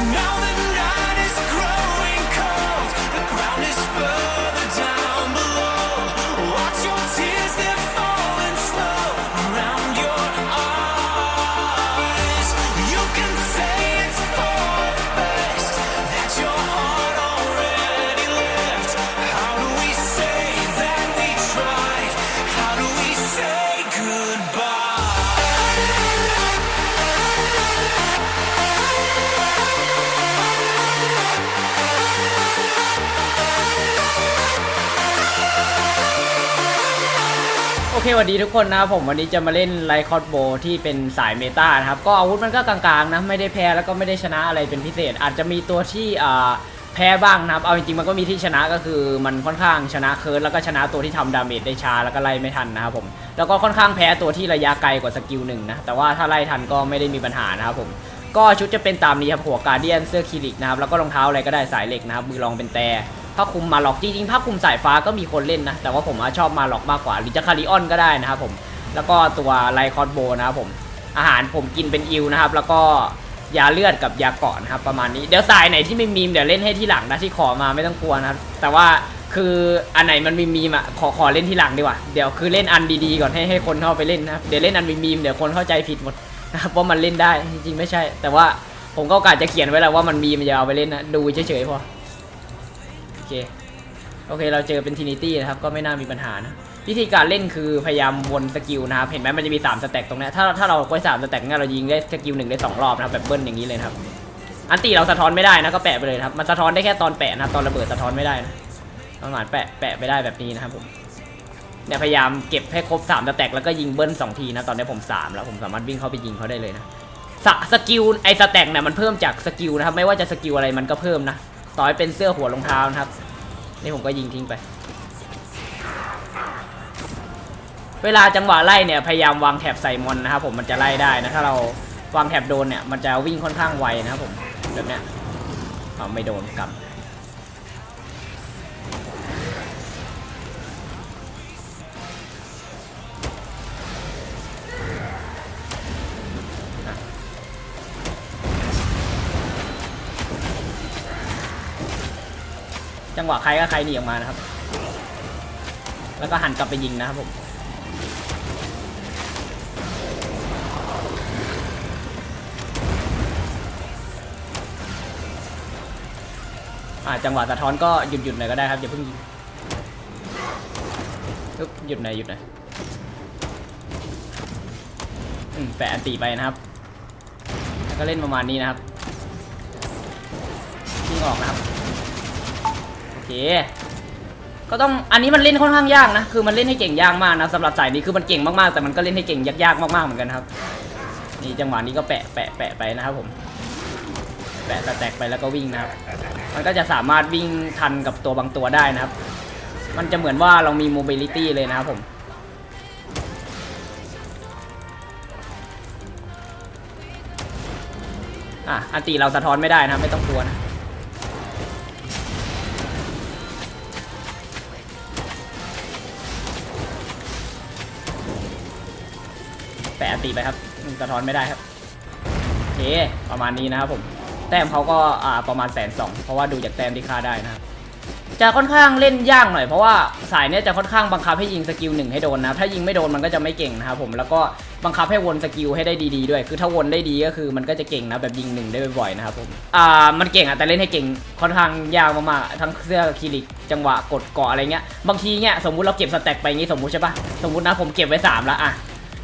Now เคสวัสดีทุกคนนะครับผมวันนี้จะมาเล่นไลคอร์ดโบที่เป็นสายเมตานะครับก็อาวุธมันก็กลางๆนะไม่ได้แพ้แล้วก็ไม่ได้ชนะอะไรเป็นพิเศษ อาจจะมีตัวที่อ่าแพ้บ้างนะครับเอาจริงๆมันก็มีที่ชนะก็คือมันค่อนข้างชนะเคิร์ดแล้วก็ชนะตัวที่ทำดาเมจได้ช้าแล้วก็ไล่ไม่ทันนะครับผมแล้วก็ค่อนข้างแพ้ตัวที่ระยะไกลกว่าสกิลหนึ่งนะแต่ว่าถ้าไล่ทันก็ไม่ได้มีปัญหานะครับผมก็ชุดจะเป็นตามนี้ครับหัวการเดียนเสื้อคลินิกนะครับแล้วก็รองเท้าอะไรก็ได้สายเหล็กนะครับมือรองเป็นแต่ ผ้าคลุมมาหลอกจริงๆผ้าคลุมสายฟ้าก็มีคนเล่นนะ แต่ว่าผมชอบมาหลอกมากกว่า หรือจะคาริออนก็ได้นะครับผมแล้วก็ตัวไลคอร์ดโบนะครับผมอาหารผมกินเป็นอิวนะครับ แล้วก็ยาเลือดกับยาเกาะนะครับประมาณนี้เดี๋ยวสายไหนที่ไม่มีมเดี๋ยวเล่นให้ที่หลังนะที่ขอมาไม่ต้องกลัวนะครับแต่ว่าคืออันไหนมันมีมีมอะขอขอเล่นที่หลังดีกว่าเดี๋ยวคือเล่นอันดีๆก่อนให้ให้คนเข้าไปเล่นนะครับเดี๋ยวเล่นอันมีมีมเดี๋ยวคนเข้าใจผิดหมดนะครับว่ามันเล่นได้จริงๆไม่ใช่ แต่ว่าผมก็กะจะเขียนไว้แล้วว่ามันมีมันจะเอาไปเล่นนะดูเฉยๆพอ เค โอเค เราเจอเป็นทินิตี้นะครับ ก็ไม่น่ามีปัญหานะ วิธีการเล่นคือพยายามวนสกิลนะครับ เห็นไหมมันจะมี 3 สแต็กตรงนี้ ถ้าถ้าเราไว้3สแต็กเนี่ยเรายิงได้สกิลหนึ่งได้ 2 รอบนะครับแบบเบิ้ลอย่างนี้เลยครับ อันตีเราสะท้อนไม่ได้นะ ก็แปะไปเลยครับ มันสะท้อนได้แค่ตอนแปะนะครับ ตอนระเบิดสะท้อนไม่ได้นะประมาณแปะแปะไปได้แบบนี้นะครับผมเนี่ยพยายามเก็บให้ครบ3สแต็กแล้วก็ยิงเบิ้ล2ทีนะ ตอนนี้ผม 3 แล้วผมสามารถวิ่งเข้าไปยิงเขาได้เลยนะสะสกิลไอสแต็กเนี่ยมันเพิ่มจากสกิลนะครับไม่ว่าจะสกิลอะไรมันก็เพิ่มนะ ต่อยเป็นเสื้อหัวรองเท้านะครับ นี่ผมก็ยิงทิ้งไป เวลาจังหวะไล่เนี่ยพยายามวางแถบใส่มอนนะครับผมมันจะไล่ได้นะถ้าเราวางแถบโดนเนี่ยมันจะวิ่งค่อนข้างไวนะครับผมแบบเนี้ยเอาไม่โดนกลับ จังหวะใครก็ใครหนีออกมานะครับ แล้วก็หันกลับไปยิงนะครับผมอ่าจังหวะสะท้อนก็หยุดหยุดหน่อยก็ได้ครับอย่าเพิ่งยิงปึ๊บหยุดหน่อยหยุดหน่อยอืมแปะอันตีไปนะครับ แล้วก็เล่นประมาณนี้นะครับยิงออกนะครับ เคก็ต้องอันนี้มันเล่นค่อนข้างยากนะคือมันเล่นให้เก่งยากมากนะสำหรับสายนี้คือมันเก่งมากๆแต่มันก็เล่นให้เก่งยากๆมากๆเหมือนกันครับนี่จังหวะนี้ก็แปะแปะแปะไปนะครับผม แปะแตกไปแล้วก็วิ่งนะครับมันก็จะสามารถวิ่งทันกับตัวบางตัวได้นะครับ มันจะเหมือนว่าเรามีโมบิลิตี้เลยนะครับผมอะอันตีเราสะท้อนไม่ได้นะไม่ต้องกลัวนะ อันตีไปครับสะท้อนไม่ได้ครับเคประมาณนี้นะครับผม แต้มเขาก็อ่าประมาณแสนสองเพราะว่าดูจากแต้มที่ค่าได้นะครับจะค่อนข้างเล่นยากหน่อยเพราะว่าสายเนี้ยจะค่อนข้างบังคับให้ยิงสกิลหนึ่งให้โดนนะถ้ายิงไม่โดนมันก็จะไม่เก่งนะครับผมแล้วก็บังคับให้วนสกิลให้ได้ดีๆด้วย คือถ้าวนได้ดีก็คือมันก็จะเก่งนะแบบยิงหนึ่งได้บ่อยๆนะครับผมอ่ามันเก่งอะแต่เล่นให้เก่งค่อนข้างยากมากๆทั้งเสื้อคลินิกจังหวะกดเกาะอะไรเงี้ยบางทีเงี้ยสมมุติเราเก็บสแต็กไปงี้สมมุติใช่ปะสมมุตินะผมเก็บไว้สามแล้วอะ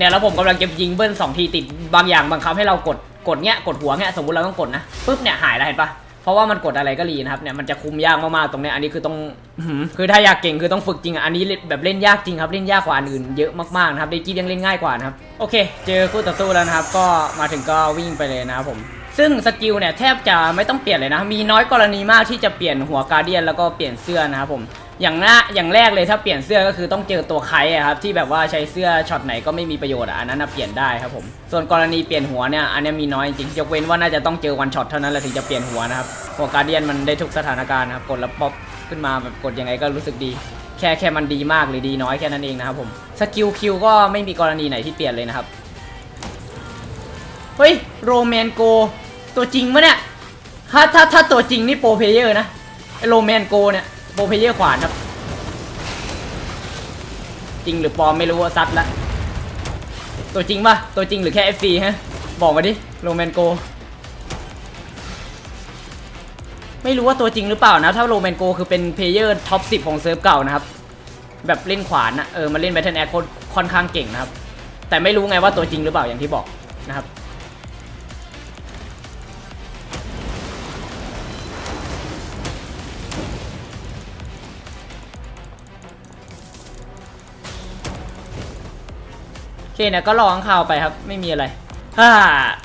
เนี่ยแล้วผมกำลังจะยิงเบิ้ลสองทีติดบางอย่างบังคับให้เรากดกดเงี้ยกดหัวเงี้ยสมมติเราต้องกดนะปุ๊บเนี่ยหายแล้วเห็นปะเพราะว่ามันกดอะไรก็รีนะครับเนี่ยมันจะคุมยากมากๆตรงเนี้ยอันนี้คือต้องคือถ้าอยากเก่งคือต้องฝึกจริงอันนี้แบบเล่นยากจริงครับเล่นยากกว่าอันอื่นเยอะมากๆนะครับเดกี้ยังเล่นง่ายกว่านะครับโอเค เจอคู่ต่อสู้แล้วนะครับ ก็มาถึงก็วิ่งไปเลยนะครับผมซึ่งสกิลเนี่ยแทบจะไม่ต้องเปลี่ยนเลยนะ มีน้อยกรณีมากที่จะเปลี่ยนหัวการเดียนแล้วก็เปลี่ยนเสื้อนะครับผม อย่างหน้าอย่างแรกเลยถ้าเปลี่ยนเสื้อก็คือต้องเจอตัวไคอะครับที่แบบว่าใช้เสื้อช็อตไหนก็ไม่มีประโยชน์อะอันนั้นนะเปลี่ยนได้ครับผมส่วนกรณีเปลี่ยนหัวเนี่ยอันนี้มีน้อยจริงยกเว้นว่าน่าจะต้องเจอวันช็อตเท่านั้นแหละถึงจะเปลี่ยนหัวนะครับหัวการเดียนมันได้ทุกสถานการณ์นะครับกดแล้วป๊อปขึ้นมาแบบกดยังไงก็รู้สึกดี แค่แค่มันดีมากหรือดีน้อยแค่นั้นเองนะครับผมสกิลคิวก็ไม่มีกรณีไหนที่เปลี่ยนเลยนะครับเฮ้ยโรแมนโกตัวจริงมะเนี่ยถ้าถ้าถ้าตัวจริงนี่โปรเพเยอร์นะโรแมนโกเนี่ย รเพเยอร์ขวานครับ จริงหรือปลอมไม่รู้ว่าซัดละ ตัวจริงปะตัวจริงหรือแค่ FC ฮะ บอกมาดิโรแมนโก ไม่รู้ว่าตัวจริงหรือเปล่านะ ถ้าโรแมนโกคือเป็นเพเยอร์ท็อป 10 ของเซิร์ฟเก่านะครับ แบบเล่นขวานนะเออมาเล่นแบทเทิลแอคค่อนข้างเก่งนะครับ แต่ไม่รู้ไงว่าตัวจริงหรือเปล่าอย่างที่บอกนะครับ เคเนี่ยก็รอข้างข่าวไปครับ ไม่มีอะไรถ้า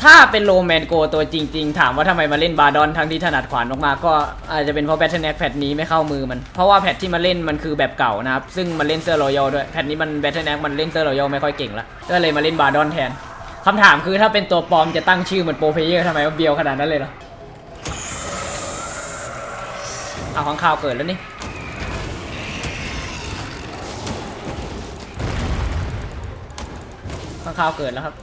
ถ้าเป็นโรแมนโกตัวจริง ๆ ถามว่าทำไมมาเล่นบาดอนทั้งที่ถนัดขวานมากๆก็อาจจะเป็นเพราะแบทเทิลแอคแพทนี้ไม่เข้ามือมัน เพราะว่าแพทที่มาเล่นมันคือแบบเก่านะครับ ซึ่งมันเล่นเซอร์รอยัลด้วย แพทนี้มันแบทเทิลแอคมันเล่นเซอร์รอยัลไม่ค่อยเก่งละก็เลยมาเล่นบาดอนแทนคำถามคือถ้าเป็นตัวปลอมจะตั้งชื่อเหมือนโปรเพเยอร์ทำไมว่าเบียวขนาดนั้นเลยเหรอเอาข้างข่าวเกิดแล้วนี่างข่าวเกิดแล้วครับ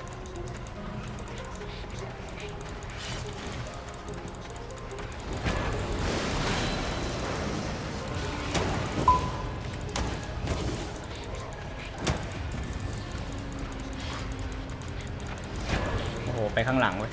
โอ้โห ไปข้างหลังเว้ย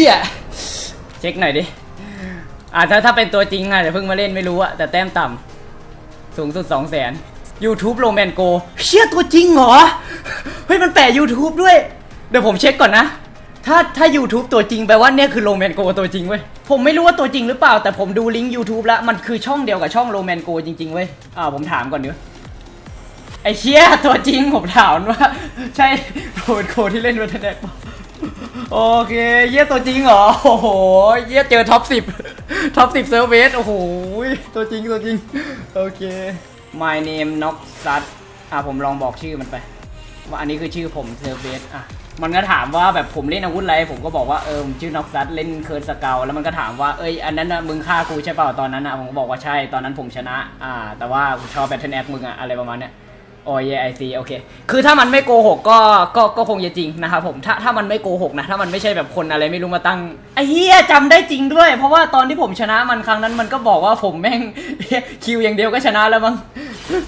เฮียเช็คหน่อยดิอ่าถ้าถ้าเป็นตัวจริงอาจจะเพิ่งมาเล่นไม่รู้อะแต่แต้มต่ำสูงสุด2 0 0 0 0 0 YouTube โรแมนโกเชี่ยตัวจริงเหรอ เฮ้ย มันแปะ YouTube ด้วย เดี๋ยวผมเช็คก่อนนะ ถ้าถ้า YouTube ตัวจริงแปลว่าเนี่ยคือโรแมนโกตัวจริงเว้ย ผมไม่รู้ว่าตัวจริงหรือเปล่า แต่ผมดูลิงก์ YouTube แล้ว มันคือช่องเดียวกับช่องโรแมนโกจริงๆเว้ย อ่าผมถามก่อนเดี๋ยวไอ้เชี่ยตัวจริงผมถามว่า ใช่โรแมนโกที่เล่นวทเน็ตปะ โอเค เยี่ยตัวจริงเหรอ โอ้โห เยี่ยเจอท็อปสิบท็อปสิบเซอร์เวสโอ้โห ตัวจริงตัวจริง โอเค my name n o x s u t อะผมลองบอกชื่อมันไป ว่าอันนี้คือชื่อผมเซอร์เวสอะมันก็ถามว่าแบบผมเล่นอาวุธอะไร ผมก็บอกว่าเออผมชื่อ n o x s u t เล่นเคิร์สเกลแล้วมันก็ถามว่าเอ้ยอันนั้นนะมึงฆ่ากูใช่เปล่าตอนนั้นอะผมก็บอกว่าใช่ตอนนั้นผมชนะ อ่า แต่ว่ากูชอบแบทเทิลแอคมึงอะอะไรประมาณเนี้ย โอ้ยไอซีโอเค คือถ้ามันไม่โกหกก็ก็ก็คงจะจริงนะครับผมถ้าถ้ามันไม่โกหกนะ ถ้ามันไม่ใช่แบบคนอะไรไม่รู้มาตั้งไอ้เฮียจำได้จริงด้วย เพราะว่าตอนที่ผมชนะมันครั้งนั้นมันก็บอกว่าผมแม่งคิวอย่างเดียวก็ชนะแล้วมั้ง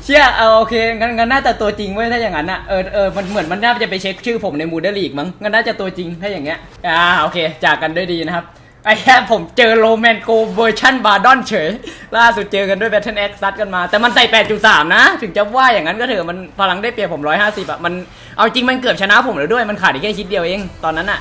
เชี่ยเออโอเคงั้นงั้นน่าจะตัวจริงเว้ยถ้าอย่างนั้นอะเออเออมันเหมือนมันน่าจะไปเช็คชื่อผมในมูเดลีกมั้งงั้นน่าจะตัวจริงถ้าอย่างเงี้ยอ่าโอเค จากกันด้วยดีนะครับ ไอ้แค่ผมเจอโรแมนโกเวอร์ชันบาดอนเฉย ล่าสุดเจอกันด้วยแบทเทิลเอ็กซัดกันมา แต่มันใส่ 8.3 นะ ถึงจะว่าอย่างนั้นก็เถอะมันพลังได้เปรียบผม 150อะมันเอาจริงมันเกือบชนะผมแล้วด้วย มันขาดอีกแค่ชิดเดียวเอง ตอนนั้นอะ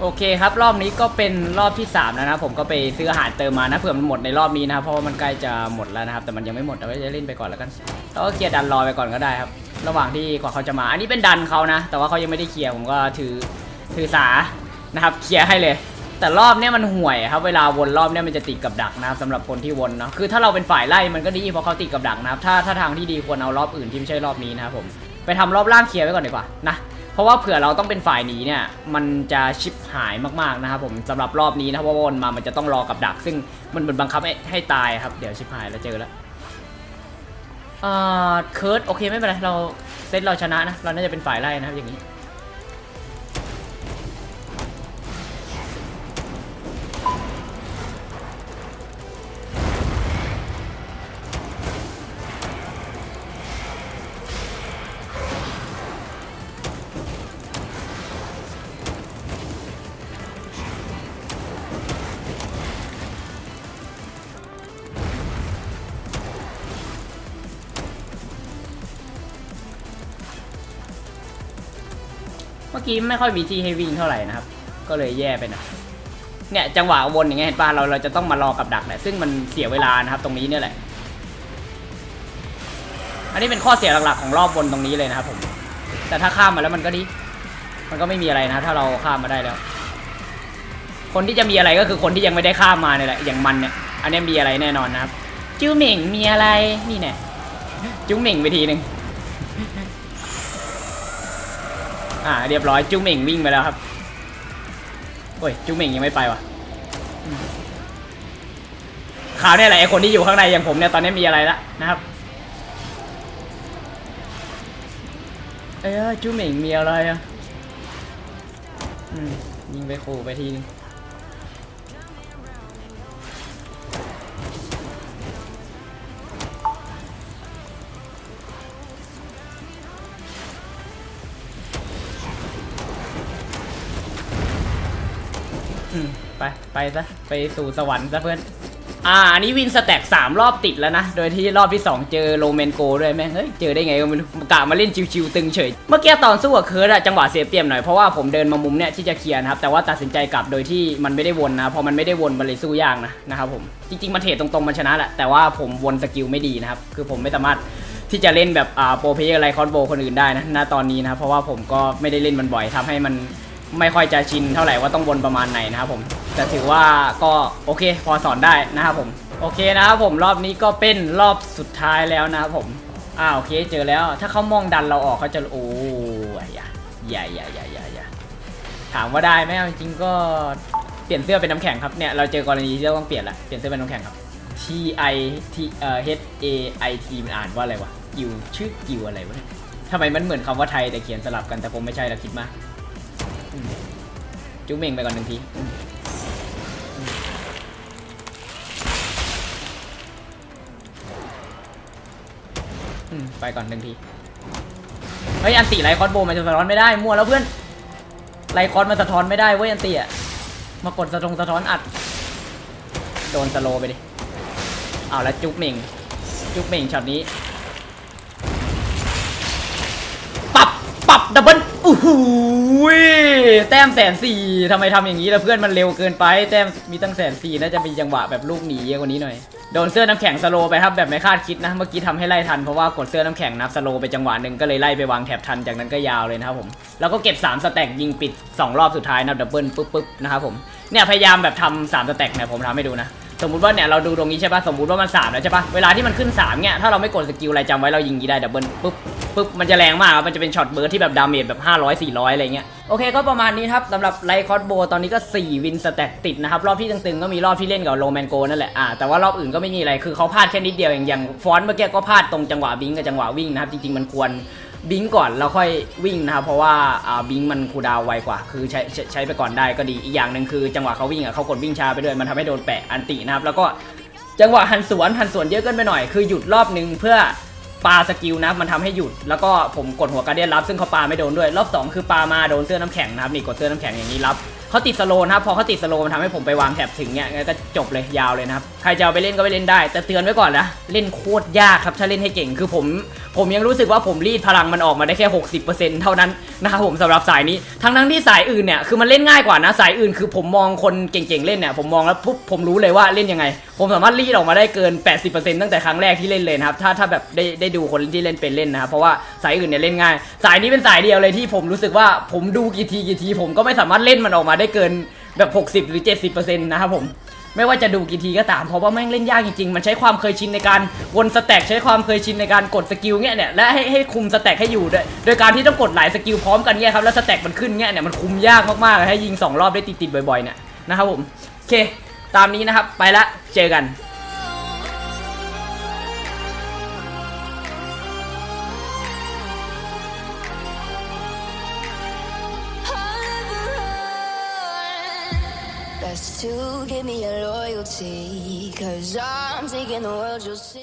โอเคครับ รอบนี้ก็เป็นรอบที่ 3 แล้วนะ ผมก็ไปซื้ออาหารเติมมานะเผื่อมันหมดในรอบนี้นะครับเพราะว่ามันใกล้จะหมดแล้วนะครับแต่มันยังไม่หมดแต่ว่าจะเล่นไปก่อนแล้วกันแล้วก็เคลียร์ดันรอไปก่อนก็ได้ครับระหว่างที่กว่าเขาจะมา อันนี้เป็นดันเขานะ แต่ว่าเขายังไม่ได้เคลียร์ผมก็ถือถือสานะครับเคลียร์ให้เลย แต่รอบเนี้ยมันห่วยครับเวลาวนรอบเนี้ยมันจะติดกับดักนะครับสำหรับคนที่วนเนาะคือถ้าเราเป็นฝ่ายไล่มันก็ดีเพราะเขาติดกับดักนะครับถ้าถ้าทางที่ดีควรเอารอบอื่นที่ไม่ใช่รอบนี้นะครับผมไปทำรอบล่างเคลียร์ไว้ก่อนดีกว่านะเพราะว่าเผื่อเราต้องเป็นฝ่ายหนีเนี่ยมันจะชิบหายมากๆนะครับผมสำหรับรอบนี้นะเพราะว่าวนมามันจะต้องรอกับดัก ซึ่งมันเป็นบังคับให้ให้ตายครับเดี๋ยวชิบหายแล้วเจอแล้วเอ่อเคิร์ดโอเคไม่เป็นไรเราเซตเราชนะนะเราน่าจะเป็นฝ่ายไล่นะครับอย่างนี้ อกี้ไม่ค่อยมีที่ให้วิ่งเท่าไหร่นะครับ ก็เลยแย่ไปหนะเนี่ยจังหวะวนอย่างเงี้ยเห็นป่ะเราเราจะต้องมารอกับดักแหละซึ่งมันเสียเวลานะครับ ตรงนี้เนี่ยแหละ อันนี้เป็นข้อเสียหลักๆของรอบวนตรงนี้เลยนะครับผม แต่ถ้าข้ามมาแล้วมันก็ดี มันก็ไม่มีอะไรนะถ้าเราข้ามมาได้แล้ว คนที่จะมีอะไรก็คือคนที่ยังไม่ได้ข้ามมาเนี่ยแหละอย่างมันเนี่ยอันนี้มีอะไรแน่นอนนะครับจิ้วเหม่งมีอะไรนี่แน่จุ้งเหม่งไปทีหนึ่ง อ่าเรียบร้อยจุ้งเหม่งวิ่งไปแล้วครับโอ้ยจุ้งเหม่งยังไม่ไปวะข่าวเนี่ยแหละไอคนที่อยู่ข้างในอย่างผมเนี่ยตอนนี้มีอะไรละนะครับ เอ้ยจุ้งเหม่งมีอะไรอะอืมยิงไปขู่ไปทีนึง ไปซะ ไปสู่สวรรค์ซะเพื่อน อ่า อันนี้วินสแต็กสามรอบติดแล้วนะ โดยที่รอบที่2เจอโรแมนโกด้วยแม่ง เฮ้ย เจอได้ไงก็ไม่รู้กะมาเล่นชิวๆตึงเฉย เมื่อกี้ตอนสู้กับเคิร์ดอะจังหวะเสียเปรียบหน่อย เพราะว่าผมเดินมามุมเนี่ยที่จะเคลียร์นะครับ แต่ว่าตัดสินใจกลับโดยที่มันไม่ได้วนนะ พอมันไม่ได้วนมันเลยสู้ยากนะนะครับผม จริงๆมันเทรดตรงๆมันชนะแหละ แต่ว่าผมวนสกิลไม่ดีนะครับ คือผมไม่สามารถที่จะเล่นแบบอ่าโปรเพย์อะไรคอนโบคนอื่นได้นะ ณ ตอนนี้นะ เพราะว่าผมก็ไม่ได้เล่นมันบ่อยทำให้มัน ไม่ค่อยจะชินเท่าไหร่ว่าต้องวนประมาณไหนนะครับผมแต่ถือว่าก็โอเคพอสอนได้นะครับผมโอเคนะครับผมรอบนี้ก็เป็นรอบสุดท้ายแล้วนะครับผมอ่าโอเคเจอแล้ว ถ้าเขามองดันเราออกเขาจะโอ้ยอย่าอย่าอย่าอย่าอย่าอย่าถามว่าได้ไหมจริงก็เปลี่ยนเสื้อเป็นน้ำแข็งครับเนี่ยเราเจอกรณีที่เราต้องเปลี่ยนละเปลี่ยนเสื้อเป็นน้ำแข็งครับ T I T เอ่อ H A I T มันอ่านว่าอะไรวะกิวชื่อกิวอะไรวะทำไมมันเหมือนคำว่าไทยแต่เขียนสลับกันแต่ผมไม่ใช่แล้วคิดมาก จุ๊บเม่งไปก่อนหนึ่งทีไปก่อนหนึ่งที เฮ้ยอันติไลคอนโบมันจะสะท้อนไม่ได้ มั่วแล้วเพื่อน ไลคอนมันสะท้อนไม่ได้เว้ยอันติอะมากดสะทงสะท้อนอัด โดนสโลไปดิ เอาแล้วจุ๊บเม่ง จุ๊บเม่งช็อตนี้ ปับปับดับเบิลอู้หู ยแต้มแสนสี่ทำไมทำอย่างนี้ล่ะเพื่อนมันเร็วเกินไป แต้มมีตั้งแสนสี่น่าจะมีจังหวะแบบลูกหนีเยอะกว่านี้หน่อยโดนเสื้อน้ำแข็งสโลไปครับแบบไม่คาดคิดนะเมื่อกี้ทำให้ไล่ทันเพราะว่ากดเสื้อน้ำแข็งนับสโลไปจังหวะหนึ่งก็เลยไล่ไปวางแถบทันจากนั้นก็ยาวเลยนะครับผมแล้วก็เก็บ 3 สแต็กยิงปิด 2 รอบสุดท้ายนะดับเบิลปุ๊บปุ๊บนะครับผมเนี่ยพยายามแบบทำสามสแต็กเนี่ยผมทำให้ดูนะ สมมติว่าเนี่ยเราดูตรงนี้ใช่ปะสมมติว่ามัน3แล้วใช่ปะเวลาที่มันขึ้น3เนี่ยถ้าเราไม่กดสกิลอะไรจำไว้เรายิงยีได้ดับเบิลปุ๊บปุ๊บมันจะแรงมากมันจะเป็นช็อตเบิร์ดที่แบบดาเมจแบบ 500 400 อะไรเงี้ยโอเคก็ประมาณนี้ครับสำหรับไลคอสโบตอนนี้ก็ 4 วินสแต็กติดนะครับ รอบที่ตึงๆ ก็มีรอบที่เล่นกับโรแมนโกนั่นแหละอ่าแต่ว่ารอบอื่นก็ไม่มีอะไรคือเขาพลาดแค่นิดเดียวอย่างอย่างฟอนต์เมื่อกี้ก็พลาดตรงจังหวะบิงกับจังหวะวิ่งนะครับจริงๆมันควร บิงก่อนแล้วค่อยวิ่งนะครับเพราะว่าบิงมันคูดาวไวกว่า คือใช้ใช้ใช้ไปก่อนได้ก็ดีอีกอย่างหนึ่งคือจังหวะเขาวิ่งอะเขากดวิ่งช้าไปด้วยมันทำให้โดนแปะอันตินะครับแล้วก็จังหวะหันสวนหันสวนเยอะเกินไปหน่อยคือหยุดรอบนึงเพื่อปาสกิลนะมันทำให้หยุดแล้วก็ผมกดหัวการเดียนรับ ซึ่งเขาปาไม่โดนด้วย รอบสองคือปามาโดนเสื้อน้ำแข็งนะครับนี่กดเสื้อน้ำแข็งอย่างนี้รับเขาติดสโลนะครับพอเขาติดสโลมันทำให้ผมไปวางแถบถึงเนี่ยงั้นก็จบเลยยาวเลยนะครับ ใครจะเอาไปเล่นก็ไปเล่นได้ แต่เตือนไว้ก่อนนะ เล่นโคตรยากครับ ถ้าเล่นให้เก่งคือผม ผมยังรู้สึกว่าผมรีดพลังมันออกมาได้แค่ 60%เท่านั้นนะครับผมสำหรับสายนี้ ทั้งทั้งที่สายอื่นเนี่ยคือมันเล่นง่ายกว่านะ สายอื่นคือผมมองคนเก่งๆเล่นเนี่ยผมมองแล้วปุ๊บผมรู้เลยว่าเล่นยังไง ผมสามารถรีดออกมาได้เกิน 80%ตั้งแต่ครั้งแรกที่เล่นเลยนะครับ ถ้าถ้าแบบได้ได้ดูคนที่เล่นเป็นเล่นนะครับ เพราะว่าสายอื่นเนี่ยเล่นง่าย สายนี้เป็นสายเดียวเลยที่ผมรู้สึกว่าผมดูกี่ทีกี่ที ผมก็ไม่สามารถเล่นมันออกมาได้เกินแบบ 60 หรือ 70%นะครับผม ไม่ว่าจะดูกี่ทีก็ตามเพราะว่าแม่งเล่นยากจริงๆ มันใช้ความเคยชินในการวนสแต็กใช้ความเคยชินในการกดสกิลเงี้ยเนี่ยและให้ให้คุมสแต็กให้อยู่ด้วยโดยการที่ต้องกดหลายสกิลพร้อมกันเนี่ยครับแล้วสแต็กมันขึ้นเงี้ยเนี่ยมันคุมยากมากๆให้ยิงสองรอบได้ติดๆบ่อยๆเนี่ยนะครับผมโอเคตามนี้นะครับไปละเจอกัน cause I'm taking the world you'll see.